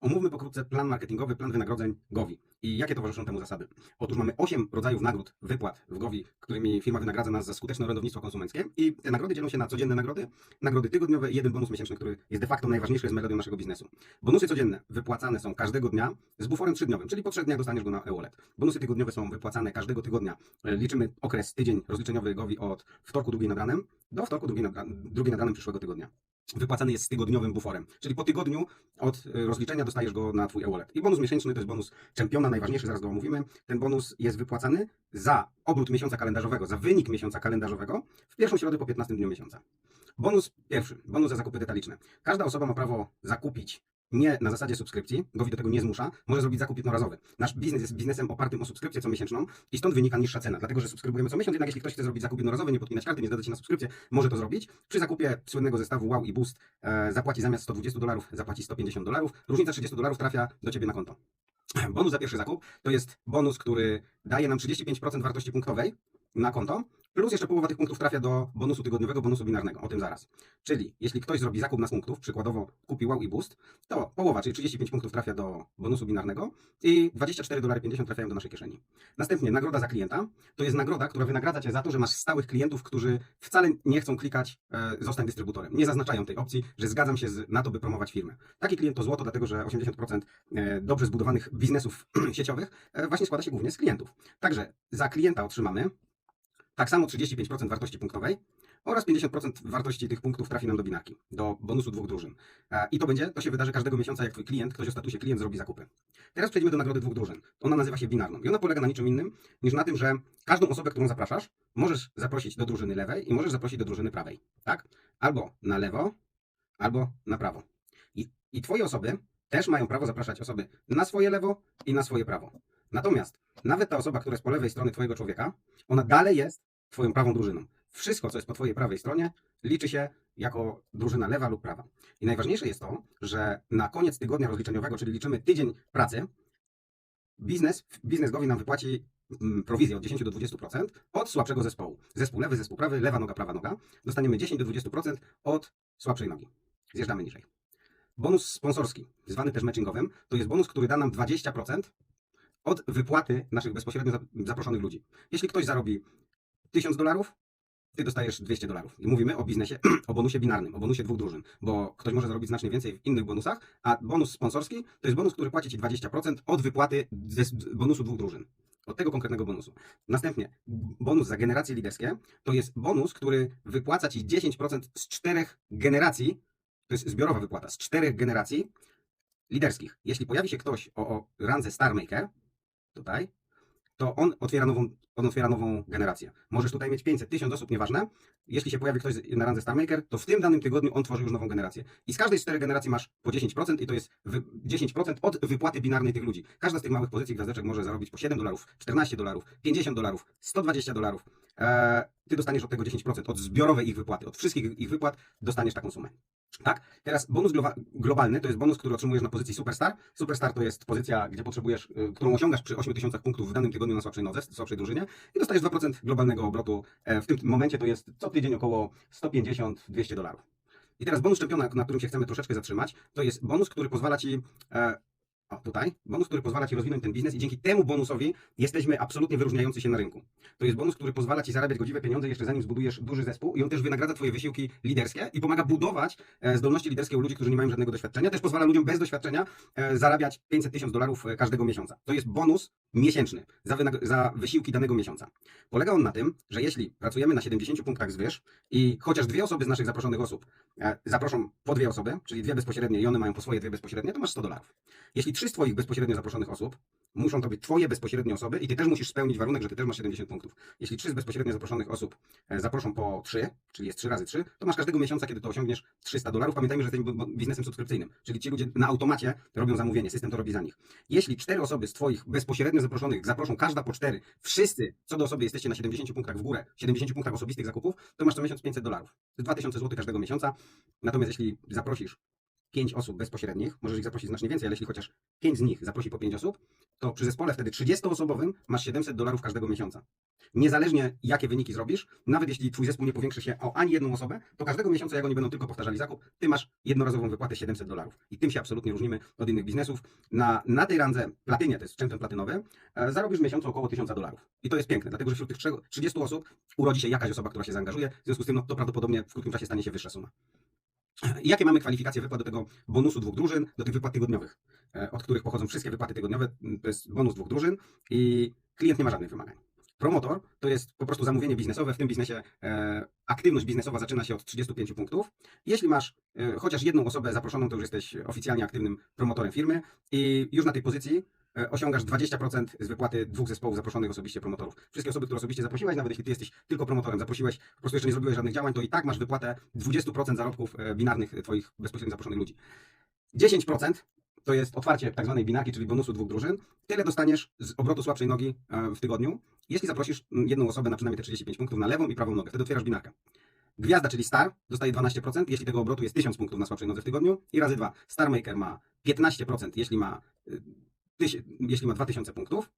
Omówmy pokrótce plan marketingowy, plan wynagrodzeń Govi i jakie towarzyszą temu zasady. Otóż mamy 8 rodzajów nagród, wypłat w Govi, którymi firma wynagradza nas za skuteczne orędownictwo konsumenckie i te nagrody dzielą się na codzienne nagrody, nagrody tygodniowe i jeden bonus miesięczny, który jest de facto najważniejszy, jest melodią naszego biznesu. Bonusy codzienne wypłacane są każdego dnia z buforem trzydniowym, czyli po trzech dniach dostaniesz go na e-wallet. Bonusy tygodniowe są wypłacane każdego tygodnia. E, Liczymy okres, tydzień rozliczeniowy Govi od wtorku drugiej nad ranem do wtorku drugiej nad, drugiej nad ranem przyszłego tygodnia wypłacany jest z tygodniowym buforem. Czyli po tygodniu od y, rozliczenia dostajesz go na twój e-wallet. I bonus miesięczny to jest bonus czempiona, najważniejszy, zaraz go omówimy. Ten bonus jest wypłacany za obrót miesiąca kalendarzowego, za wynik miesiąca kalendarzowego w pierwszą środę po 15 dniu miesiąca. Bonus pierwszy, bonus za zakupy detaliczne. Każda osoba ma prawo zakupić nie na zasadzie subskrypcji, Gowi do tego nie zmusza, może zrobić zakup jednorazowy. Nasz biznes jest biznesem opartym o subskrypcję co miesięczną i stąd wynika niższa cena, dlatego że subskrybujemy co miesiąc, jednak jeśli ktoś chce zrobić zakup jednorazowy, nie podpinać karty, nie zgadzać się na subskrypcję, może to zrobić. Przy zakupie słynnego zestawu Wow i Boost e, zapłaci zamiast 120 dolarów, zapłaci 150 dolarów. Różnica 30 dolarów trafia do Ciebie na konto. Bonus za pierwszy zakup to jest bonus, który daje nam 35% wartości punktowej na konto, plus jeszcze połowa tych punktów trafia do bonusu tygodniowego, bonusu binarnego. O tym zaraz. Czyli jeśli ktoś zrobi zakup na punktów, przykładowo kupi Wow i Boost, to połowa, czyli 35 punktów trafia do bonusu binarnego i 24,50 dolary trafiają do naszej kieszeni. Następnie nagroda za klienta to jest nagroda, która wynagradza Cię za to, że masz stałych klientów, którzy wcale nie chcą klikać e, zostań dystrybutorem. Nie zaznaczają tej opcji, że zgadzam się z, na to, by promować firmę. Taki klient to złoto, dlatego że 80% e, dobrze zbudowanych biznesów sieciowych e, właśnie składa się głównie z klientów. Także za klienta otrzymamy tak samo 35% wartości punktowej oraz 50% wartości tych punktów trafi nam do binarki, do bonusu dwóch drużyn. E, I to będzie, to się wydarzy każdego miesiąca, jak twój klient, ktoś o statusie klient zrobi zakupy. Teraz przejdziemy do nagrody dwóch drużyn. Ona nazywa się binarną i ona polega na niczym innym niż na tym, że każdą osobę, którą zapraszasz, możesz zaprosić do drużyny lewej i możesz zaprosić do drużyny prawej. Tak? Albo na lewo, albo na prawo. I, I twoje osoby też mają prawo zapraszać osoby na swoje lewo i na swoje prawo. Natomiast nawet ta osoba, która jest po lewej stronie twojego człowieka, ona dalej jest twoją prawą drużyną. Wszystko, co jest po twojej prawej stronie, liczy się jako drużyna lewa lub prawa. I najważniejsze jest to, że na koniec tygodnia rozliczeniowego, czyli liczymy tydzień pracy, biznes, biznes Gowi nam wypłaci mm, prowizję od 10 do 20% od słabszego zespołu. Zespół lewy, zespół prawy, lewa noga, prawa noga. Dostaniemy 10 do 20% od słabszej nogi. Zjeżdżamy niżej. Bonus sponsorski, zwany też matchingowym, to jest bonus, który da nam 20% od wypłaty naszych bezpośrednio zap- zaproszonych ludzi. Jeśli ktoś zarobi 1000 dolarów, ty dostajesz 200 dolarów. I mówimy o biznesie, o bonusie binarnym, o bonusie dwóch drużyn, bo ktoś może zarobić znacznie więcej w innych bonusach, a bonus sponsorski to jest bonus, który płaci ci 20% od wypłaty bonusu dwóch drużyn. Od tego konkretnego bonusu. Następnie bonus za generacje liderskie to jest bonus, który wypłaca ci 10% z czterech generacji, to jest zbiorowa wypłata, z czterech generacji liderskich. Jeśli pojawi się ktoś o, o randze Star Maker, tutaj, to on otwiera nową, on otwiera nową generację. Możesz tutaj mieć 500, 1000 osób, nieważne. Jeśli się pojawi ktoś na randze Star Maker, to w tym danym tygodniu on tworzy już nową generację. I z każdej z czterech generacji masz po 10% i to jest wy, 10% od wypłaty binarnej tych ludzi. Każda z tych małych pozycji gwiazdeczek może zarobić po 7 dolarów, 14 dolarów, 50 dolarów, 120 dolarów. Eee, ty dostaniesz od tego 10%, od zbiorowej ich wypłaty, od wszystkich ich wypłat dostaniesz taką sumę. Tak? Teraz bonus globalny to jest bonus, który otrzymujesz na pozycji Superstar. Superstar to jest pozycja, gdzie potrzebujesz, y, którą osiągasz przy 8000 punktów w danym tygodniu na słabszej nodze, słabszej drużynie i dostajesz 2% globalnego obrotu. E, W tym momencie to jest co tydzień około 150-200 dolarów. I teraz bonus czempiona, na którym się chcemy troszeczkę zatrzymać, to jest bonus, który pozwala ci. O, tutaj. Bonus, który pozwala ci rozwinąć ten biznes i dzięki temu bonusowi jesteśmy absolutnie wyróżniający się na rynku. To jest bonus, który pozwala ci zarabiać godziwe pieniądze jeszcze zanim zbudujesz duży zespół i on też wynagradza twoje wysiłki liderskie i pomaga budować e, zdolności liderskie u ludzi, którzy nie mają żadnego doświadczenia. Też pozwala ludziom bez doświadczenia e, zarabiać 500 tysięcy dolarów e, każdego miesiąca. To jest bonus miesięczny za, za wysiłki danego miesiąca. Polega on na tym, że jeśli pracujemy na 70 punktach zwyż i chociaż dwie osoby z naszych zaproszonych osób e, zaproszą po dwie osoby, czyli dwie bezpośrednie i one mają po swoje dwie bezpośrednie, to masz 100 dolarów. Jeśli trzy z twoich bezpośrednio zaproszonych osób muszą to być twoje bezpośrednie osoby i ty też musisz spełnić warunek, że ty też masz 70 punktów. Jeśli trzy z bezpośrednio zaproszonych osób e, zaproszą po trzy, czyli jest trzy razy trzy, to masz każdego miesiąca, kiedy to osiągniesz 300 dolarów. Pamiętajmy, że jesteśmy biznesem subskrypcyjnym, czyli ci ludzie na automacie robią zamówienie, system to robi za nich. Jeśli cztery osoby z twoich bezpośrednio zaproszonych zaproszą każda po cztery, wszyscy co do osoby jesteście na 70 punktach w górę, 70 punktach osobistych zakupów, to masz co miesiąc 500 dolarów. To jest 2000 zł każdego miesiąca. Natomiast jeśli zaprosisz 5 osób bezpośrednich, możesz ich zaprosić znacznie więcej, ale jeśli chociaż 5 z nich zaprosi po 5 osób, to przy zespole wtedy 30-osobowym masz 700 dolarów każdego miesiąca. Niezależnie jakie wyniki zrobisz, nawet jeśli twój zespół nie powiększy się o ani jedną osobę, to każdego miesiąca, jak oni będą tylko powtarzali zakup, ty masz jednorazową wypłatę 700 dolarów. I tym się absolutnie różnimy od innych biznesów. Na, na tej randze platynie, to jest champion platynowy, e, zarobisz w miesiącu około 1000 dolarów. I to jest piękne, dlatego że wśród tych trzech- 30 osób urodzi się jakaś osoba, która się zaangażuje, w związku z tym no, to prawdopodobnie w krótkim czasie stanie się wyższa suma. Jakie mamy kwalifikacje wypłat do tego bonusu dwóch drużyn, do tych wypłat tygodniowych, e, od których pochodzą wszystkie wypłaty tygodniowe? To jest bonus dwóch drużyn i klient nie ma żadnych wymagań. Promotor to jest po prostu zamówienie biznesowe. W tym biznesie e, aktywność biznesowa zaczyna się od 35 punktów. Jeśli masz e, chociaż jedną osobę zaproszoną, to już jesteś oficjalnie aktywnym promotorem firmy i już na tej pozycji osiągasz 20% z wypłaty dwóch zespołów zaproszonych osobiście promotorów. Wszystkie osoby, które osobiście zaprosiłeś, nawet jeśli ty jesteś tylko promotorem, zaprosiłeś, po prostu jeszcze nie zrobiłeś żadnych działań, to i tak masz wypłatę 20% zarobków e, binarnych e, twoich bezpośrednio zaproszonych ludzi. 10% to jest otwarcie tak zwanej binarki, czyli bonusu dwóch drużyn. Tyle dostaniesz z obrotu słabszej nogi e, w tygodniu, jeśli zaprosisz jedną osobę na przynajmniej te 35 punktów na lewą i prawą nogę. Wtedy otwierasz binarkę. Gwiazda, czyli star, dostaje 12%, jeśli tego obrotu jest 1000 punktów na słabszej nodze w tygodniu i razy 2. Star Maker ma 15%, jeśli ma, y, jeśli ma 2000 punktów,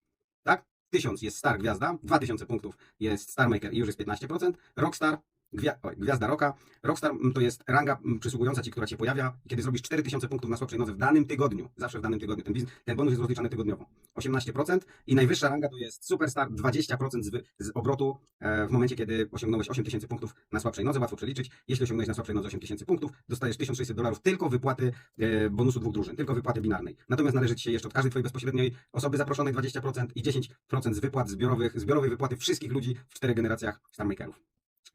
tak? 1000 jest star gwiazda, 2000 punktów jest Star Maker i już jest 15%. Rockstar, gwia, gwiazda roka. Rockstar mm, to jest ranga mm, przysługująca ci, która cię pojawia, kiedy zrobisz 4000 punktów na słabszej nodze w danym tygodniu. Zawsze w danym tygodniu. Ten, ten bonus jest rozliczany tygodniowo. 18% i najwyższa ranga to jest Superstar 20% z, z obrotu e, w momencie, kiedy osiągnąłeś 8000 punktów na słabszej nodze. Łatwo przeliczyć. Jeśli osiągnąłeś na słabszej nodze 8000 punktów, dostajesz 1600 dolarów tylko wypłaty e, bonusu dwóch drużyn, tylko wypłaty binarnej. Natomiast należy ci się jeszcze od każdej twojej bezpośredniej osoby zaproszonej 20% i 10% z wypłat zbiorowych, zbiorowej wypłaty wszystkich ludzi w czterech generacjach Starmakerów.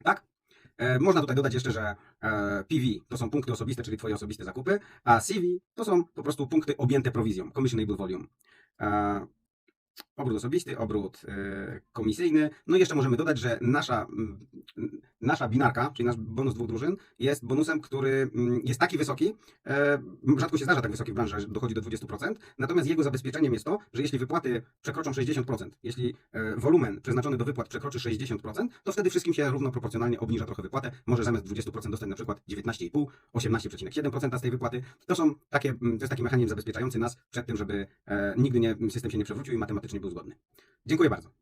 Tak? E, można tutaj dodać jeszcze, że e, PV to są punkty osobiste, czyli twoje osobiste zakupy, a CV to są po prostu punkty objęte prowizją, commissionable volume. Obrót osobisty, obrót e, komisyjny. No i jeszcze możemy dodać, że nasza, nasza binarka, czyli nasz bonus dwóch drużyn, jest bonusem, który jest taki wysoki, e, rzadko się zdarza tak wysoki w branży, że dochodzi do 20%, natomiast jego zabezpieczeniem jest to, że jeśli wypłaty przekroczą 60%, jeśli e, wolumen przeznaczony do wypłat przekroczy 60%, to wtedy wszystkim się równo proporcjonalnie obniża trochę wypłatę. Może zamiast 20% dostać na przykład 19,5, 18,7% z tej wypłaty. To są takie, to jest taki mechanizm zabezpieczający nas przed tym, żeby nigdy nie, system się nie przewrócił i matematycznie był zgodny. Dziękuję bardzo.